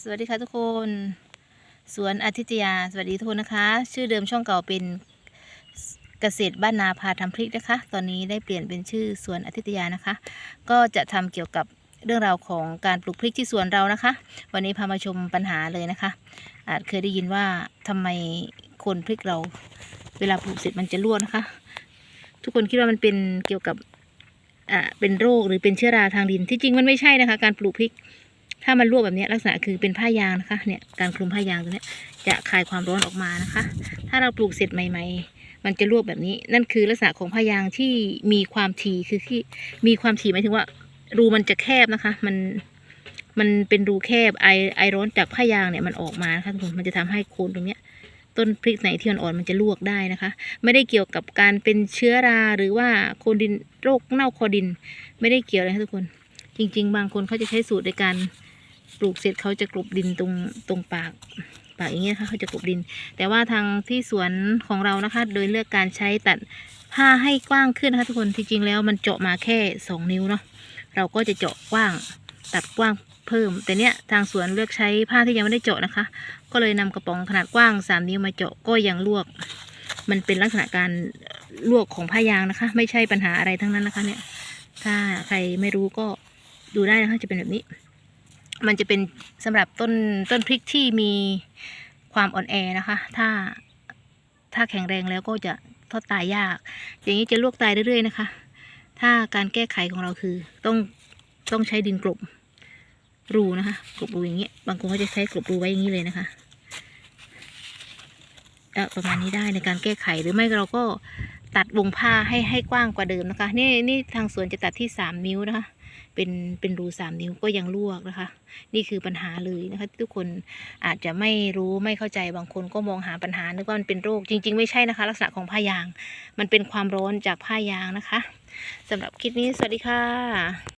สวัสดีค่ะทุกคน สวนอาทิตยา สวัสดีทุกคนนะคะ ชื่อเดิมช่องเก่าเป็นเกษตรบ้านนาพาทำพริกนะคะ ตอนนี้ได้เปลี่ยนเป็นชื่อสวนอาทิตยานะคะ ก็จะทำเกี่ยวกับเรื่องราวของการปลูกพริกที่สวนเรานะคะ วันนี้พามาชมปัญหาเลยนะคะ อาจเคยได้ยินว่าทำไมคนพริกเรา เวลาปลูกเสร็จมันจะร่วนะคะ ทุกคนคิดว่ามันเป็นเกี่ยวกับอ่าเป็นโรคหรือเป็นเชื้อราทางดิน ที่จริงมันไม่ใช่นะคะ การปลูกพริก ถ้ามันรั่วแบบนี้ลักษณะคือเป็นผ้ายางนะคะ เนี่ยการคลุมผ้ายางตัวนี้จะคลายความร้อนออกมานะคะ ถ้าเราปลูกเสร็จใหม่ ๆ มันจะรั่วแบบนี้ นั่นคือลักษณะของผ้ายางที่มีความถี่คือที่มีความถี่หมายถึงว่า รูมันจะแคบนะคะ มันมันเป็นรูแคบไอไอร้อนจากผ้ายางเนี่ยมันออกมานะคะทุกคนมันจะทำให้โคนตรงเนี้ยต้นพริกไหนที่อ่อนๆมันจะลวกได้นะคะ ไม่ได้เกี่ยวกับการเป็นเชื้อราหรือว่าโคนดินโรคเน่าคอดิน ไม่ได้เกี่ยวเลยค่ะทุกคน จริง ๆ บางคนเขาจะใช้สูตรในการ ปลูกเสร็จเขาจะกลบดินตรงตรงปากปากอย่างเงี้ยค่ะเขาจะกลบดิน แต่ว่าทางที่สวนของเรานะคะ โดยเลือกการใช้ตัดผ้าให้กว้างขึ้นนะคะทุกคนที่จริงแล้วมันเจาะมาแค่สองนิ้วเนาะเราก็จะเจาะกว้างตัดกว้างเพิ่ม แต่เนี้ยทางสวนเลือกใช้ผ้าที่ยังไม่ได้เจาะนะคะ ก็เลยนำกระป๋องขนาดกว้างสามนิ้วมาเจาะก็ยังลวก มันเป็นลักษณะการลวกของผ้ายางนะคะ ไม่ใช่ปัญหาอะไรทั้งนั้นนะคะเนี่ยถ้าใครไม่รู้ก็ดูได้นะคะจะเป็นแบบนี้ มันจะเป็นสำหรับต้นต้นพริกที่มีความอ่อนแอนะคะ ถ้าถ้าแข็งแรงแล้วก็จะทอดตายยาก อย่างนี้จะลวกตายเรื่อยๆนะคะ ถ้าการแก้ไขของเราคือต้องต้องใช้ดินกลบรูนะคะกลบรูอย่างเงี้ยบางคนก็จะใช้กลบรูไว้อย่างนี้เลยนะคะเอ่อประมาณนี้ได้ในการแก้ไขหรือไม่เราก็ ตัดวงผ้าให้ให้กว้างกว่าเดิมนะคะ นี่นี่ทางสวนจะตัดที่สามนิ้วนะคะ เป็นเป็นรูสามนิ้วก็ยังลวกนะคะ นี่คือปัญหาเลยนะคะ ทุกคนอาจจะไม่รู้ไม่เข้าใจบางคนก็มองหาปัญหานึกว่ามันเป็นโรคจริง ๆ ไม่ใช่นะคะ ลักษณะของผ้ายาง มันเป็นความร้อนจากผ้ายางนะคะสำหรับคลิปนี้สวัสดีค่ะ